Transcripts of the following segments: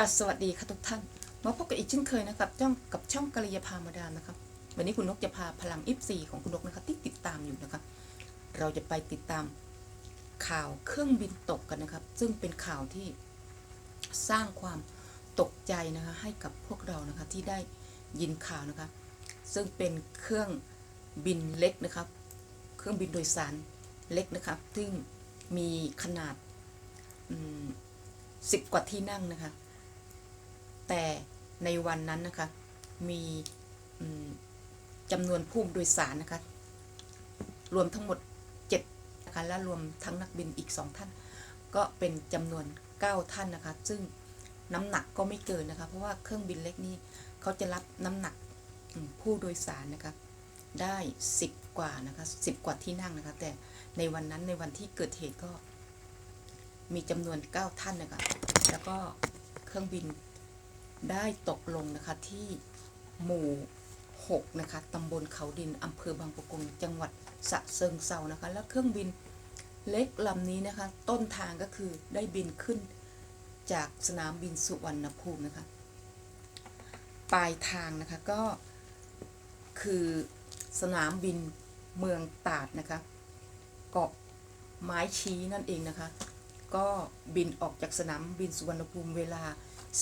ค่ะสวัสดีค่ะทุกท่าน มาพบกันอีกเช่นเคยนะครับจ้องกับช่องกริยาพามาดามนะครับ วันนี้คุณนกจะพาพลังอิฟซีของคุณนกนะครับที่ติดตามอยู่นะครับ เราจะไปติดตามข่าวเครื่องบินตกกันนะครับ ซึ่งเป็นข่าวที่สร้างความตกใจนะคะให้กับพวกเรานะคะที่ได้ยินข่าวนะคะ ซึ่งเป็นเครื่องบินเล็กนะครับ เครื่องบินโดยสารเล็กนะครับ ซึ่งมีขนาดสิบกว่าที่นั่งนะคะ แต่ในวันนั้นนะคะมีจำนวนผู้โดยสารนะคะรวมทั้งหมด7นะคะและรวมทั้งนักบินอีก 2 ท่าน ก็เป็นจำนวน 9 ท่านนะคะ ซึ่งน้ำหนักก็ไม่เกินนะคะ เพราะว่าเครื่องบินเล็กนี่เขาจะรับน้ำหนักผู้โดยสารนะคะได้ 10 กว่านะคะ10 กว่าที่นั่งนะคะ แต่ในวันนั้นในวันที่เกิดเหตุก็มีจำนวน 9 ท่านนะคะแล้วก็เครื่องบิน ได้ตกลงนะคะที่หมู่ 6 นะคะตำบลเขาดินอำเภอบางปะกงจังหวัดสะเซิงเซานะคะ แล้วเครื่องบินเล็กลำนี้นะคะ ต้นทางก็คือได้บินขึ้นจากสนามบินสุวรรณภูมินะคะ ปลายทางนะคะก็คือสนามบินเมืองตาดนะคะเกาะไม้ชี้นั่นเองนะคะ ก็บินออกจากสนามบินสุวรรณภูมิเวลา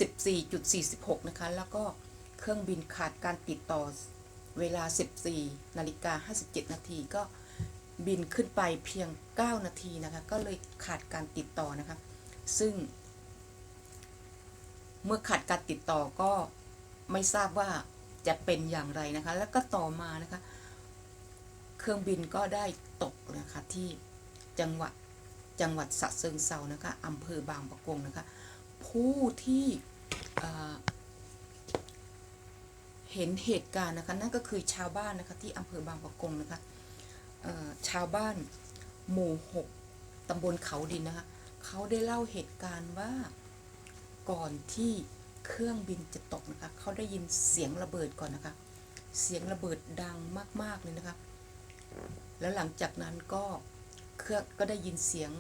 14.46 นะคะ แล้วก็เครื่องบินขาดการติดต่อเวลา 14นาฬิกา57 นาทีก็บินขึ้นไปเพียง 9 นาทีนะคะ ก็เลยขาดการติดต่อนะคะ ซึ่ง เมื่อขาดการติดต่อก็ไม่ทราบว่าจะเป็นอย่างไรนะคะ แล้วก็ต่อมานะคะ เครื่องบินก็ได้ตกนะคะที่จังหวัดจังหวัดสะเซิงเซานะคะอำเภอบางปะกงนะคะ ผู้ที่เห็นเหตุการณ์นะคะนั่นก็คือชาวบ้านนะคะที่อำเภอบางปะกงนะคะชาวบ้านหมู่หกตำบลเขาดินนะคะเขาได้เล่าเหตุการณ์ว่าก่อนที่เครื่องบินจะตกนะคะเขาได้ยินเสียงระเบิดก่อนนะคะ เสียงระเบิดดังมาก ๆ เลยนะคะ แล้วหลังจากนั้นก็เครื่องก็ได้ยินเสียง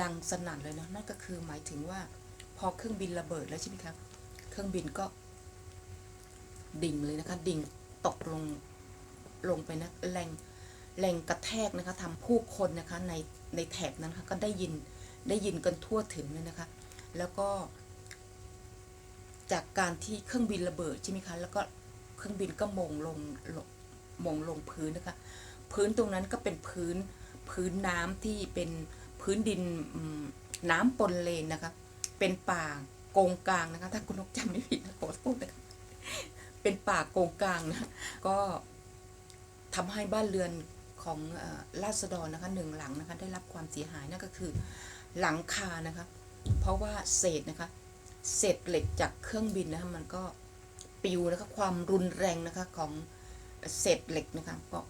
ดังสนั่นเลยนะนั่นก็คือหมายถึงว่า พอเครื่องบินระเบิดแล้วใช่ไหมครับเครื่องบินก็ ดิ่งเลยนะคะ ดิ่งตกลงลงไปนะแรงแรงกระแทกนะคะทำผู้คนนะคะในในแถบนั้นค่ะก็ได้ยินได้ยินกันทั่วถึงเลยนะคะ แล้วก็ จากการที่เครื่องบินระเบิดใช่ไหมคะแล้วก็เครื่องบินก็มงลงลงมงลงพื้นนะคะ พื้นตรงนั้นก็เป็นพื้นพื้นน้ำที่เป็นพื้นดินน้ำปนเลนนะคะ เป็นป่าโกงกลางนะคะ ถ้าคุณนกจำไม่ผิดนะขอโทษนะคะเป็นป่าโกงกลางนะก็ทำให้บ้านเรือนของราษฎรนะคะหนึ่งหลังนะคะได้รับความเสียหายนั่นก็คือหลังคานะคะ เพราะว่าเศษนะคะเศษเหล็กจากเครื่องบินนะคะมันก็ปิวนะคะความรุนแรงนะคะของเศษเหล็กนะคะก็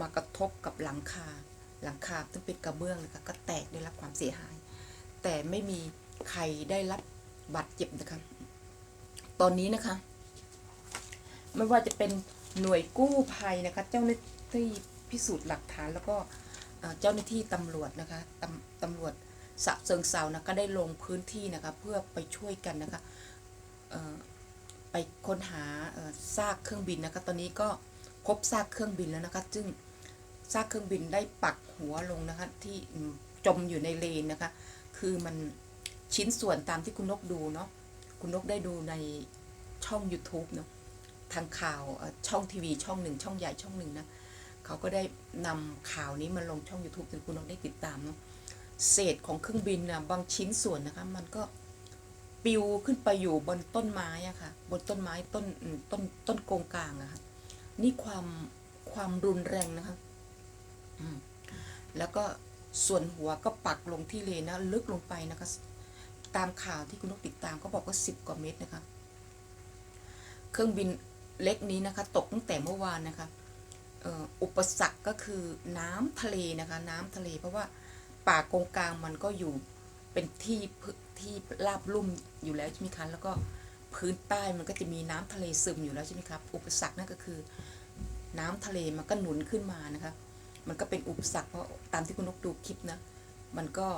มากระทบกับหลังคาหลังคาซึ่งเป็นกระเบื้องนะคะก็แตกได้รับความเสียหาย แต่ไม่มี ใครได้รับบาดเจ็บนะคะ ตอนนี้นะคะ ไม่ว่าจะเป็นหน่วยกู้ภัยนะคะ เจ้าหน้าที่พิสูจน์หลักฐานแล้วก็เจ้าหน้าที่ตำรวจนะคะตำตำรวจสะเซิงเซานะก็ได้ลงพื้นที่นะคะ เพื่อไปช่วยกันนะคะไปค้นหาซากเครื่องบินนะคะ ตอนนี้ก็พบซากเครื่องบินแล้วนะคะ ซึ่งซากเครื่องบินได้ปักหัวลงนะคะ ที่จมอยู่ในเลนนะคะ คือมัน ชิ้นส่วนตามที่คุณนกดูเนาะคุณนกได้ดูในช่อง YouTube เนาะทางข่าวช่องทีวีช่องหนึ่งช่องใหญ่ช่องหนึ่งนะเขาก็ได้นำข่าวนี้มาลงช่อง YouTube ถึงคุณนกได้ติดตามเนาะเศษของเครื่องบินนะบางชิ้นส่วนนะคะ มันก็ปิวขึ้นไปอยู่บนต้นไม้อะค่ะ บนต้นไม้ต้นต้นต้นโกงกลางอะค่ะนี่ความความรุนแรงนะคะแล้วก็ส่วนหัวก็ปักลงที่เลนนะลึกลงไปนะคะ ตามข่าวที่คุณนกติดตามก็บอกว่าสิบกว่าเมตรนะคะ เครื่องบินเล็กนี้นะคะ ตกตั้งแต่เมื่อวานนะคะอุปสรรคก็คือน้ำทะเลนะคะ น้ำทะเล เพราะว่าป่ากงกลางมันก็อยู่เป็นที่ที่ราบลุ่มอยู่แล้วใช่ไหมคะแล้วก็พื้นใต้มันก็จะมีน้ำทะเลซึมอยู่แล้วใช่ไหมครับ อุปสรรคนั่นก็คือ น้ำทะเลมันก็หนุนขึ้นมานะคะ มันก็เป็นอุปสรรคเพราะตามที่คุณนกดูคลิปนะ มันก็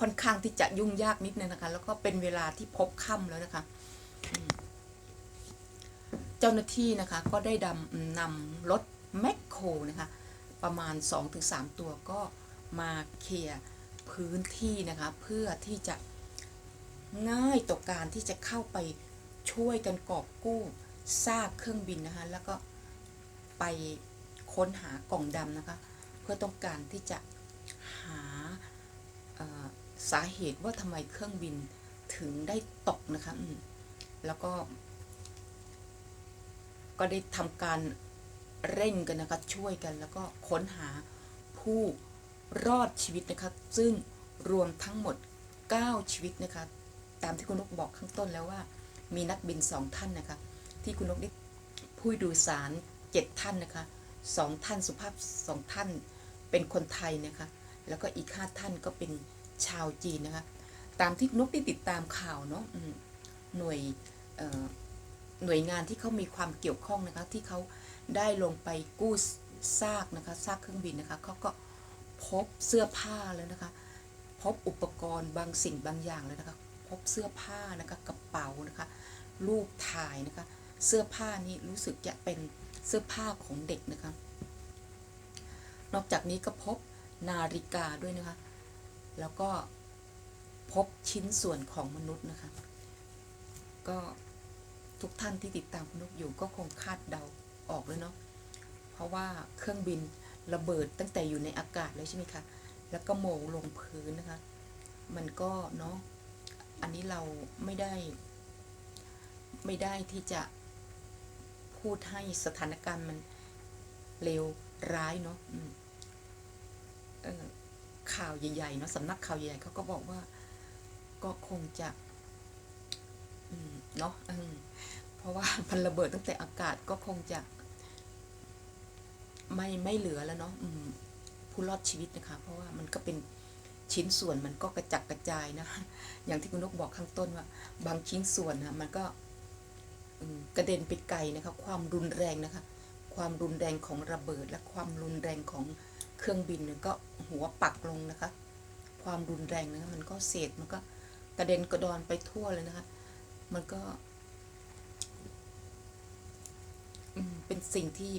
ค่อนข้างที่จะยุ่งยากนิดนึงนะคะ แล้วก็เป็นเวลาที่พบค่ำแล้วนะคะ เจ้าหน้าที่นะคะ ก็ได้ดำนำรถแมคโครนะคะ ประมาณ 2-3 ตัวก็มาเคลียร์พื้นที่นะคะ เพื่อที่จะง่ายต่อการที่จะเข้าไปช่วยกันกอบกู้ซากเครื่องบินนะคะ แล้วก็ไปค้นหากล่องดำนะคะ เพื่อต้องการที่จะ สาเหตุว่าทำไมเครื่องบินถึงได้ตกนะคะแล้วก็ ก็ได้ทำการเร่งกันนะคะช่วยกัน แล้วก็ค้นหาผู้รอดชีวิตนะคะซึ่งรวมทั้งหมด 9 ชีวิตนะคะ ตามที่คุณนกบอกข้างต้นแล้วว่า มีนักบินสองท่านนะคะ ที่คุณนกได้ผู้ดยสารเจ็ดท่านนะคะสองท่านสุภาพสองท่านเป็นคนไทยนะคะ แล้วก็อีกห้าท่านก็เป็น ชาวจีนนะคะ ตามที่นกได้ติดตามข่าวเนาะหน่วยหน่วยงานที่เขามีความเกี่ยวข้องนะคะ ที่เขาได้ลงไปกู้ซากนะคะซากเครื่องบินนะคะเขาก็พบเสื้อผ้าแล้วนะคะ พบอุปกรณ์บางสิ่งบางอย่างแล้วนะคะ พบเสื้อผ้านะคะกระเป๋านะคะรูปถ่ายนะคะ เสื้อผ้านี่รู้สึกจะเป็นเสื้อผ้าของเด็กนะคะ นอกจากนี้ก็พบนาฬิกาด้วยนะคะ แล้วก็พบชิ้นส่วนของมนุษย์นะคะ ก็ทุกท่านที่ติดตามคุณนกอยู่ก็คงคาดเดาออกเลยเนาะ เพราะว่าเครื่องบินระเบิดตั้งแต่อยู่ในอากาศเลยใช่ไหมคะ แล้วก็โมงลงพื้นนะคะ มันก็เนาะ อันนี้เราไม่ได้ ไม่ได้ที่จะพูดให้สถานการณ์มันเลวร้ายเนาะเออ ข่าวใหญ่ๆเนาะสำนักข่าวใหญ่ๆเขาก็บอกว่า ก็คงจะเนาะเพราะว่ามันระเบิดตั้งแต่อากาศก็คงจะ ไม่ไม่เหลือแล้วเนาะผู้รอดชีวิตนะคะ เพราะว่ามันก็เป็นชิ้นส่วนมันก็กระจัดกระจายนะ อย่างที่คุณนกบอกข้างต้นว่า บางชิ้นส่วนนะมันก็กระเด็นไปไกลนะคะ ความรุนแรงนะคะ ความรุนแรงของระเบิดและความรุนแรงของ เครื่องบินเนี่ยก็หัวปักลงนะคะ ความรุนแรงนะคะมันก็เศษมันก็กระเด็นกระดอนไปทั่วเลยนะคะ มันก็เป็นสิ่งที่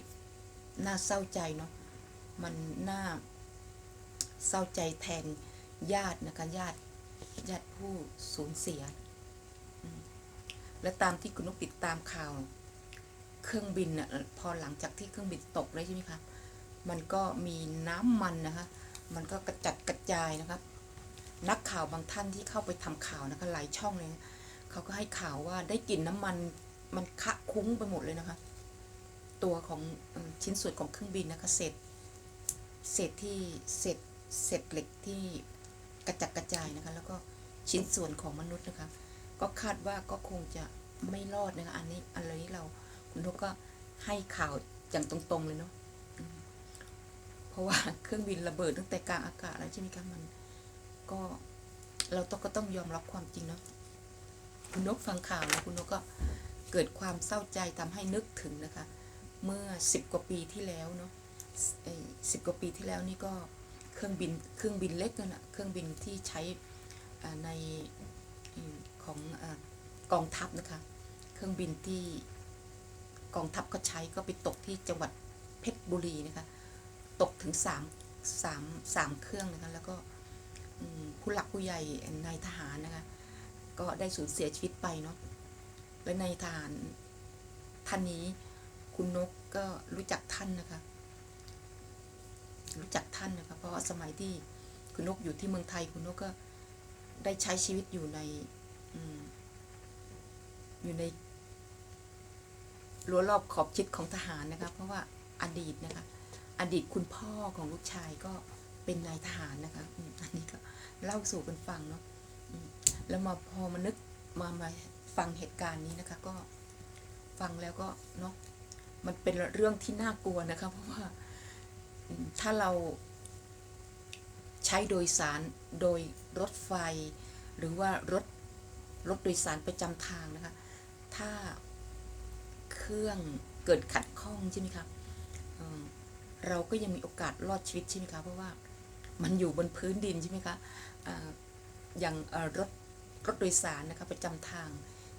น่าเศร้าใจเนาะ มันน่าเศร้าใจแทนญาตินะคะญาติญาติผู้สูญเสีย และตามที่คุณนกติดตามข่าว เครื่องบินน่ะพอหลังจากที่เครื่องบินตกแล้วใช่ไหมคะ มันก็มีน้ำมันนะคะ มันก็กระจัดกระจายนะคะนักข่าวบางท่านที่เข้าไปทำข่าวนะคะหลายช่องเลยนะเขาก็ให้ข่าวว่าได้กลิ่นน้ำมันมันคะคุ้งไปหมดเลยนะคะ ตัวของชิ้นส่วนของเครื่องบินนะคะเศษเศษที่เศษเศษเหล็กที่กระจัดกระจายนะคะ แล้วก็ชิ้นส่วนของมนุษย์นะคะ ก็คาดว่าก็คงจะไม่รอดนะคะ อันนี้อันนี้เราคุณทุกก็ให้ข่าวอย่างตรงๆเลยเนาะ ราะว่าเครื่องบินระเบิดตั้งแต่กลางอากาศแล้วใช่ไหมคะมันก็เราต้องก็ต้องยอมรับความจริงเนาะคุณนกฟังข่าวแล้วคุณนกก็เกิดความเศร้าใจทำให้นึกถึงนะคะ เมื่อสิบกว่าปีที่แล้วเนาะสิบกว่าปีที่แล้วนี่ก็เครื่องบินเครื่องบินเล็กนั่นแหะเครื่องบินที่ใช้ในของอกองทัพนะคะ เครื่องบินที่กองทัพก็ใช้ก็ไปตกที่จังหวัดเพชรบุรีนะคะ ตกถึงสามสามสามเครื่องนะคะแล้วก็ผู้หลักผู้ใหญ่นายทหารนะคะก็ได้สูญเสียชีวิตไปเนาะและในทหารท่านนี้คุณนกก็รู้จักท่านนะคะ รู้จักท่านนะคะเพราะว่าสมัยที่คุณนกอยู่ที่เมืองไทยคุณนกก็ได้ใช้ชีวิตอยู่ในอืมอยู่ในรั้วรอบขอบชิดของทหารนะคะเพราะว่าอดีตนะคะ อดีตคุณพ่อของลูกชายก็เป็นนายทหารนะคะอันนี้ก็เล่าสู่กันฟังเนาะแล้วมาพอมานึกมามาฟังเหตุการณ์นี้นะคะ ก็ฟังแล้วก็เนาะมันเป็นเรื่องที่น่ากลัวนะคะ เพราะว่าถ้าเราใช้โดยสารโดยรถไฟ หรือว่ารถรถโดยสารประจำทางนะคะ ถ้าเครื่องเกิดขัดข้องใช่ไหมคะ เราก็ยังมีโอกาสรอดชีวิตใช่ไหมคะเพราะว่ามันอยู่บนพื้นดินใช่ไหมคะอย่างรถรถโดยสารนะคะประจำทาง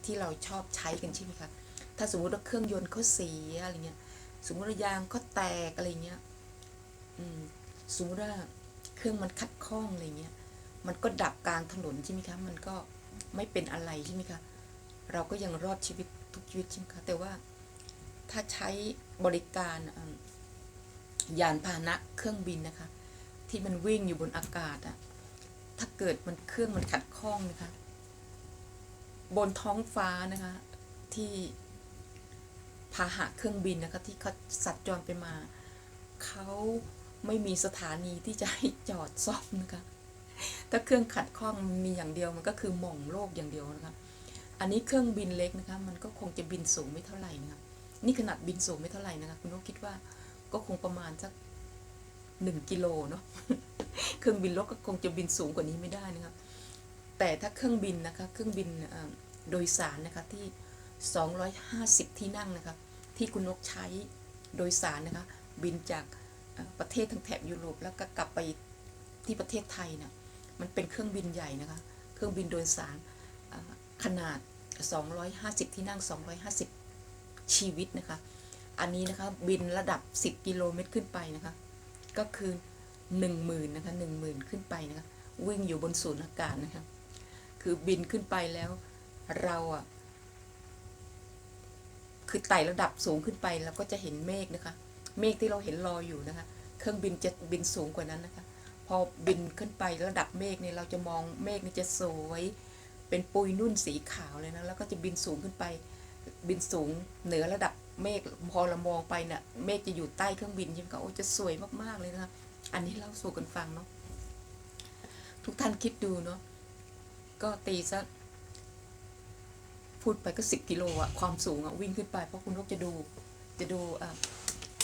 ที่เราชอบใช้กันใช่ไหมคะถ้าสมมติว่าเครื่องยนต์เขาเสียอะไรเงี้ยสมมติว่ายางเขาแตกอะไรเงี้ยสมมติว่าเครื่องมันขัดข้องอะไรเงี้ย มันก็ดับกลางถนนใช่ไหมคะ มันก็ไม่เป็นอะไรใช่ไหมคะ เราก็ยังรอดชีวิตทุกชีวิตใช่ไหมคะ แต่ว่าถ้าใช้บริการ ยานพาหนะเครื่องบินนะคะ ที่มันวิ่งอยู่บนอากาศอะถ้าเกิดมันเครื่องมันขัดข้องนะคะ บนท้องฟ้านะคะ ที่พาหะเครื่องบินนะคะที่เขาสัญจรไปมาเขาไม่มีสถานีที่จะให้จอดซ่อมนะคะ ถ้าเครื่องขัดข้องมีอย่างเดียวมันก็คือหม่องโลกอย่างเดียวนะคะ อันนี้เครื่องบินเล็กนะคะ มันก็คงจะบินสูงไม่เท่าไหร่นะคะ นี่ขนาดบินสูงไม่เท่าไหร่นะคะ คุณนกคิดว่า ก็คงประมาณสักหนึ่งกิโลเนาะเครื่องบินรถก็คงจะบินสูงกว่านี้ไม่ได้นะครับ แต่ถ้าเครื่องบินนะคะ เครื่องบินโดยสารนะคะที่ 250 ที่นั่งนะคะ ที่คุณนกใช้โดยสารนะคะ บินจากประเทศทางแถบยุโรปแล้วก็กลับไปที่ประเทศไทยนะมันเป็นเครื่องบินใหญ่นะคะ เครื่องบินโดยสารเอ่อขนาด 250 ที่นั่ง 250 ชีวิตนะคะ อันนี้นะคะ บินระดับ 10 กิโลเมตรขึ้นไปนะคะ ก็คือหนึ่งหมื่นนะคะหนึ่งหมื่นขึ้นไปนะคะ วิ่งอยู่บนศูนย์อากาศนะคะ คือบินขึ้นไปแล้วเราอะ คือไต่ระดับสูงขึ้นไปเราก็จะเห็นเมฆนะคะ เมฆที่เราเห็นลอยอยู่นะคะ เครื่องบินจะบินสูงกว่านั้นนะคะ พอบินขึ้นไประดับเมฆเนี่ยเราจะมองเมฆเนี่ยจะสวยเป็นปุยนุ่นสีขาวเลยนะ แล้วก็จะบินสูงขึ้นไป บินสูงเหนือระดับ เมฆพอเรามองไปเนี่ยเมฆจะอยู่ใต้เครื่องบินใช่ไหมคะโอ้จะสวยมากๆเลยนะคะอันนี้เล่าสู่กันฟังเนาะทุกท่านคิดดูเนาะก็ตีสักพูดไปก็สิบกิโลอะความสูงอะวิ่งขึ้นไปเพราะคุณนกจะดู จะดูอะ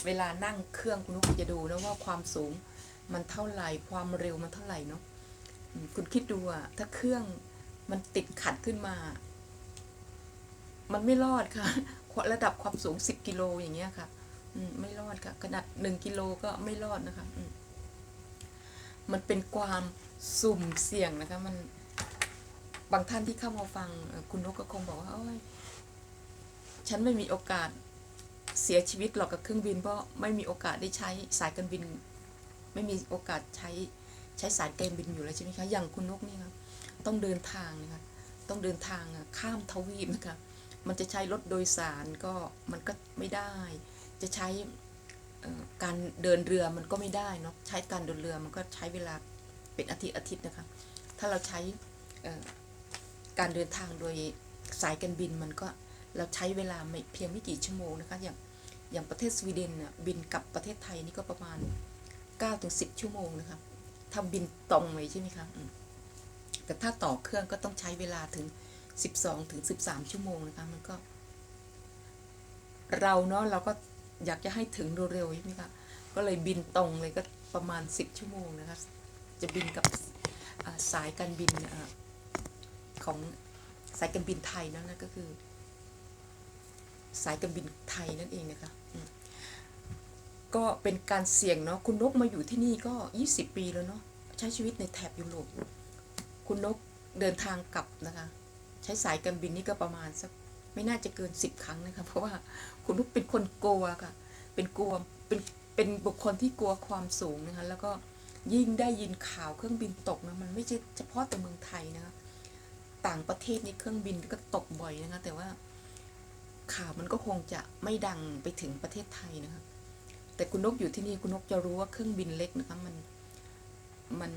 เวลานั่งเครื่องคุณนกจะดูนะว่าความสูงมันเท่าไหร่ความเร็วมันเท่าไหร่เนาะคุณคิดดูอะถ้าเครื่องมันติดขัดขึ้นมา มันไม่รอดค่ะ ระดับความสูงสิบกิโลอย่างเงี้ยค่ะไม่รอดค่ะ ขนาดหนึ่งกิโลก็ไม่รอดนะคะมันเป็นความสุ่มเสี่ยงนะคะมันบางท่านที่เข้ามาฟังคุณนกก็คงบอกว่าโอ้ยฉันไม่มีโอกาสเสียชีวิตหรอกกับเครื่องบินเพราะไม่มีโอกาสได้ใช้สายการบิน ไม่มีโอกาสใช้ใช้สายการบินอยู่แล้วใช่ไหมคะอย่างคุณนกนี่ค่ะต้องเดินทางนะคะต้องเดินทางข้ามทวีปนะคะ มันจะใช้รถโดยสารก็มันก็ไม่ได้ จะใช้การเดินเรือมันก็ไม่ได้เนาะใช้การเดินเรือมันก็ใช้เวลาเป็นอาทิตย์อาทิตย์นะคะ ถ้าเราใช้การเดินทางโดยสายการบินมันก็เราใช้เวลาไม่เพียงไม่กี่ชั่วโมงนะคะอย่างอย่างประเทศสวีเดนน่ะบินกลับประเทศไทยนี่ก็ประมาณ9ถึง10 ชั่วโมงนะคะถ้าบินตรงเลยใช่ไหมคะแต่ถ้าต่อเครื่องก็ต้องใช้เวลาถึง 12ถึง13ชั่วโมงนะคะมันก็ เราเนาะเราก็อยากจะให้ถึงเร็วๆใช่ไหมคะก็เลยบินตรงเลยก็ประมาณ10ชั่วโมงนะคะจะบินกับสายการบินอของสายการบินไทยนั่นนะก็คือ สายการบินไทยนั่นเองนะคะก็เป็นการเสี่ยงเนาะคุณนกมาอยู่ที่นี่ก็ 20 ปีแล้วเนาะใช้ชีวิตในแถบยุโรปคุณนกเดินทางกลับนะคะ ใช้สายการบินนี่ก็ประมาณสักไม่น่าจะเกิน10ครั้งนะคะเพราะว่าคุณนกเป็นคนกลัวค่ะ เป็นกลัวเป็นเป็นบุคคลที่กลัวความสูงนะคะแล้วก็ยิ่งได้ยินข่าวเครื่องบินตกนะมันไม่ใช่เฉพาะแต่เมืองไทยนะคะต่างประเทศนี่เครื่องบินก็ตกบ่อยนะคะแต่ว่าข่าวมันก็คงจะไม่ดังไปถึงประเทศไทยนะคะแต่คุณนกอยู่ที่นี่คุณนกจะรู้ว่าเครื่องบินเล็กนะคะมันมัน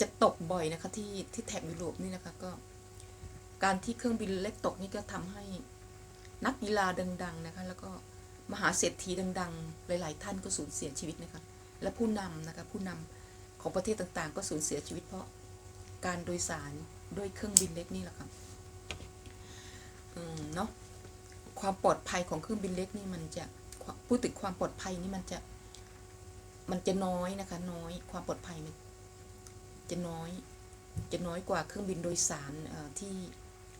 จะตกบ่อยนะคะที่ที่แถบยุโรปนี่นะคะก็ การที่เครื่องบินเล็กตกนี่ก็ทำให้นักกีฬาดัง ๆนะคะ แล้วก็มหาเศรษฐีดัง ๆ หลาย ๆ ท่านก็สูญเสียชีวิตนะคะ และผู้นำนะคะผู้นำของประเทศต่างๆ ก็สูญเสียชีวิตเพราะการโดยสารด้วยเครื่องบินเล็กนี่แหละค่ะเนาะความปลอดภัยของเครื่องบินเล็กนี่มันจะพูดถึงความปลอดภัยนี่มันจะมันจะน้อยนะคะ น้อยความปลอดภัยมันจะน้อย จะน้อยกว่าเครื่องบินโดยสารที่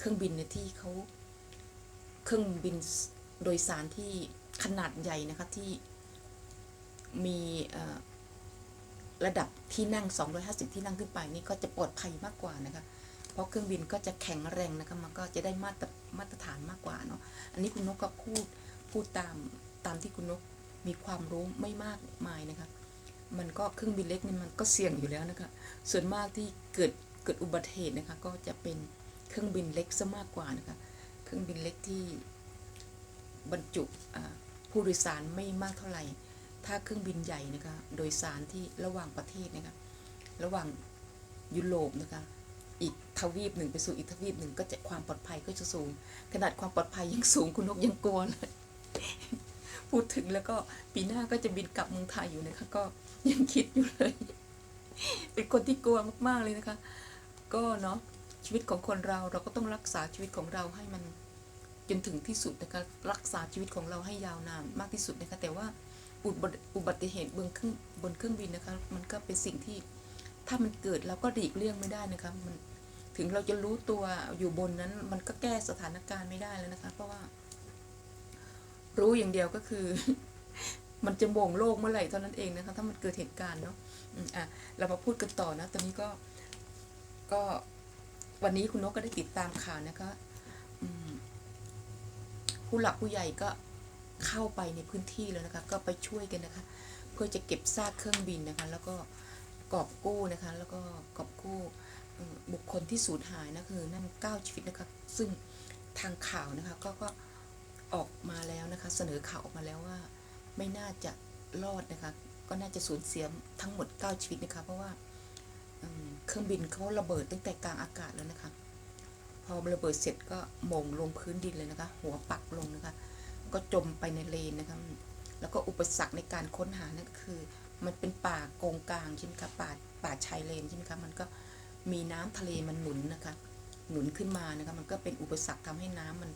เครื่องบินเนี่ยที่เขาเครื่องบินโดยสารที่ขนาดใหญ่นะคะที่มีระดับที่นั่ง 250 ที่นั่งขึ้นไปนี่ก็จะปลอดภัยมากกว่านะคะ เพราะเครื่องบินก็จะแข็งแรงนะคะมันก็จะได้มาตรมาตรฐานมากกว่าเนาะ อันนี้คุณนกก็พูดพูดตามตามที่คุณนกมีความรู้ไม่มากมายนะคะ มันก็เครื่องบินเล็กนี่มันก็เสี่ยงอยู่แล้วนะคะ ส่วนมากที่เกิดเกิดอุบัติเหตุนะคะก็จะเป็น เครื่องบินเล็กซะมากกว่านะคะ เครื่องบินเล็กที่บรรจุผู้โดยสารไม่มากเท่าไหร่ ถ้าเครื่องบินใหญ่นะคะโดยสารที่ระหว่างประเทศนะคะ ระหว่างยุโรปนะคะ อีกทวีปหนึ่งไปสู่อีกทวีปหนึ่งก็จะความปลอดภัยก็จะสูง ขนาดความปลอดภัยยังสูงคุณนกยังกลัวเลยพูดถึงแล้วก็ปีหน้าก็จะบินกลับเมืองไทยอยู่นะคะก็ยังคิดอยู่เลย เป็นคนที่กลัวมากๆเลยนะคะ ก็เนาะ ชีวิตของคนเราเราก็ต้องรักษาชีวิตของเราให้มันจนถึงที่สุดนะคะรักษาชีวิตของเราให้ยาวนานมากที่สุดนะคะแต่ว่าอุบัติเหตุบนเครื่องบนเครื่องบินนะคะมันก็เป็นสิ่งที่ถ้ามันเกิดเราก็หลีกเลี่ยงไม่ได้นะคะมันถึงเราจะรู้ตัวอยู่บนนั้น มันก็แก้สถานการณ์ไม่ได้แล้วนะคะ เพราะว่า รู้อย่างเดียวก็คือ มันจะโมงโลกเมื่อไหร่เท่านั้นเองนะคะ ถ้ามันเกิดเหตุการณ์เนาะอะเรามาพูดกันต่อนะตอนนี้ก็ก็ วันนี้คุณนกก็ได้ติดตามข่าวนะคะผู้หลักผู้ใหญ่ก็เข้าไปในพื้นที่แล้วนะคะ ก็ไปช่วยกันนะคะ เพื่อจะเก็บซากเครื่องบินนะคะ แล้วก็กอบกู้นะคะ แล้วก็กอบกู้บุคคลที่สูญหายนะคือนั่นเก้าชีวิตนะคะ ซึ่งทางข่าวนะคะก็ก็ออกมาแล้วนะคะ เสนอข่าวออกมาแล้วว่า ไม่น่าจะรอดนะคะ ก็น่าจะสูญเสียทั้งหมด 9 ชีวิตนะคะ เพราะว่าอืม เครื่องบินเขาระเบิดตั้งแต่กลางอากาศแล้วนะคะ พอระเบิดเสร็จก็มงลงพื้นดินเลยนะคะ หัวปักลงนะคะ ก็จมไปในเลนนะคะ แล้วก็อุปสรรคในการค้นหานั่นก็คือ มันเป็นป่าโกงกลางใช่ไหมคะป่าป่าชายเลนใช่ไหมคะมันก็มีน้ำทะเลมันหนุนนะคะ หนุนขึ้นมานะคะ มันก็เป็นอุปสรรคทำให้น้ำมัน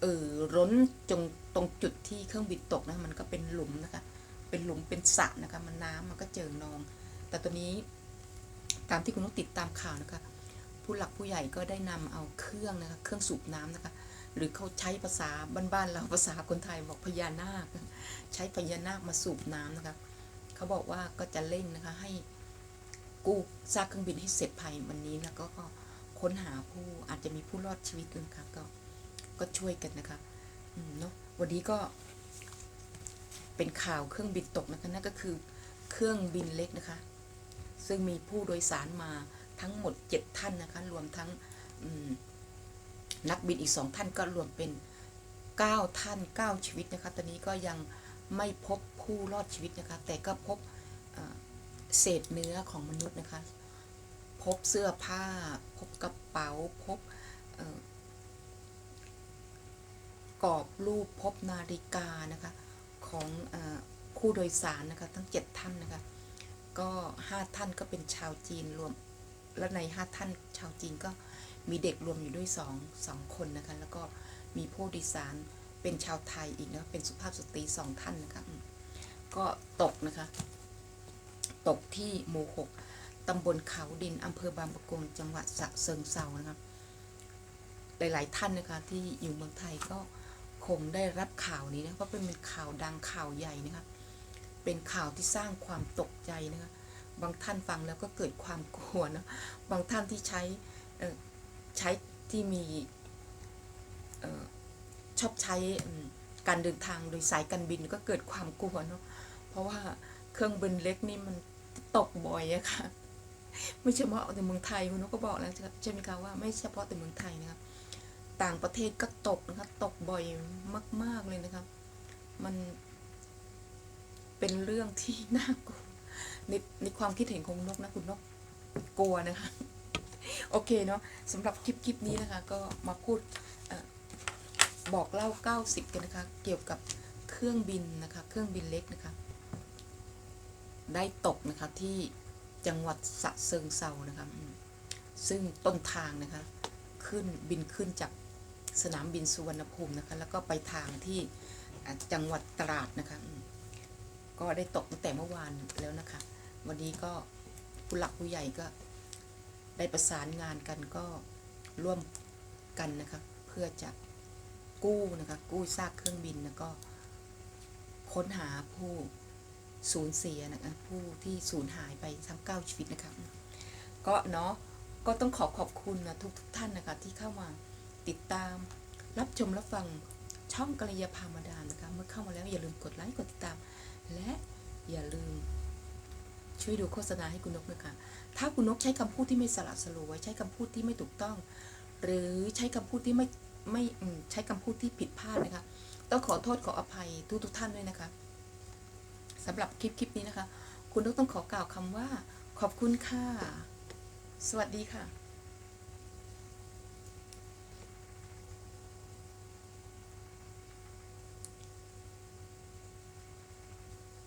เออร้นจงตรงจุดที่เครื่องบินตกนะมันก็เป็นหลุมนะคะ เป็นหลุมเป็นสระนะคะ มันน้ำมันก็เจิ่งนอง แต่ตัวนี้ ตามที่คุณต้องติดตามข่าวนะคะ ผู้หลักผู้ใหญ่ก็ได้นำเอาเครื่องนะคะ เครื่องสูบน้ำนะคะ หรือเขาใช้ภาษาบ้านๆเราภาษาคนไทยบอกพญานาค ใช้พญานาคมาสูบน้ำนะคะ เขาบอกว่าก็จะเร่งนะคะให้กู้ซากเครื่องบินให้เสร็จภายวันนี้นะก็ก็ค้นหาผู้อาจจะมีผู้รอดชีวิตนะคะก็ก็ช่วยกันนะคะเนาะวันนี้ก็ เป็นข่าวเครื่องบินตกนะคะนั่นก็คือเครื่องบินเล็กนะคะ ซึ่งมีผู้โดยสารมาทั้งหมดเจ็ดท่านนะคะ รวมทั้งนักบินอีกสองท่านก็รวมเป็นเก้าท่านเก้าชีวิตนะคะ ตอนนี้ก็ยังไม่พบผู้รอดชีวิตนะคะ แต่ก็พบเศษเนื้อของมนุษย์นะคะ พบเสื้อผ้า พบกระเป๋า พบกรอบรูป พบนาฬิกานะคะ ของอผู้โดยสารนะคะ ทั้งเจ็ดท่านนะคะ ก็ห้าท่านก็เป็นชาวจีนรวม และในห้าท่านชาวจีนก็มีเด็กรวมอยู่ด้วยสองสองคนนะคะ แล้วก็มีผู้ดยสารเป็นชาวไทยอีกนะเป็นสุภาพสตรีสองท่านนะคะก็ตกนะคะ ตกที่หมู่หกตำบลเขาดินอำเภอบางปะกงจังหวัดสะเซิงเซานะคะหลาย ๆ ท่านนะคะที่อยู่เมืองไทยก็คงได้รับข่าวนี้นะเพราะเป็นข่าวดังข่าวใหญ่นะคะ เป็นข่าวที่สร้างความตกใจนะคะบางท่านฟังแล้วก็เกิดความกลัวนะบางท่านที่ใช้ใช้ที่มีออชอบใช้การเดินทางโดยสายการบินก็เกิดความกลัวเนาะเพราะว่าเครื่องบินเล็กนี่มันตกบ่อยอะค่ะไม่เฉพาะแต่เมืองไทยคุณนกก็บอกแล้วใช่ไหมคะว่าไม่เฉพาะแต่เมืองไทยนะครับต่างประเทศก็ตกนะคะตกบ่อยมาก ๆเลยนะครับ มัน เป็นเรื่องที่น่ากลัวในในความคิดเห็นของนกนะคุณนกกลัวนะคะ โอเคเนาะสำหรับคลิปคลิปนี้นะคะ ก็มาพูดอบอกเล่า 90 กันนะคะ เกี่ยวกับเครื่องบินนะคะ เครื่องบินเล็กนะคะ ได้ตกนะคะที่จังหวัดสะเซิงเซานะคะอืมซึ่งต้นทางนะคะ ขึ้นบินขึ้นจากสนามบินสุวรรณภูมินะคะ แล้วก็ไปทางที่จังหวัดตราดนะคะ ก็ได้ตกตั้งแต่เมื่อวานแล้วนะคะ วันนี้ก็ผู้หลักผู้ใหญ่ก็ได้ประสานงานกันก็ร่วมกันนะคะ เพื่อจะกู้นะคะ กู้ซากเครื่องบินแล้วก็ค้นหาผู้สูญเสียนะคะผู้ที่สูญหายไปทั้ง 9 ชีวิตนะคะ ก็เนาะก็ต้องขอขอบคุณนะทุกทุกท่านนะคะ ที่เข้ามาติดตามรับชมรับฟังช่องกัลยาพามาดามนะคะ เมื่อเข้ามาแล้วอย่าลืมกดไลค์กดติดตาม และอย่าลืม ช่วยดูโฆษณาให้คุณนกนะคะ ถ้าคุณนกใช้คำพูดที่ไม่สละสลวยใช้คำพูดที่ไม่ถูกต้อง หรือใช้คำพูดที่ไม่ไม่ใช้คำพูดที่ผิดพลาดนะคะ ต้องขอโทษขออภัยทุกทุกท่านด้วยนะคะสำหรับคลิปคลิปนี้นะคะ คุณนกต้องขอกล่าวคำว่า ขอบคุณค่ะ สวัสดีค่ะ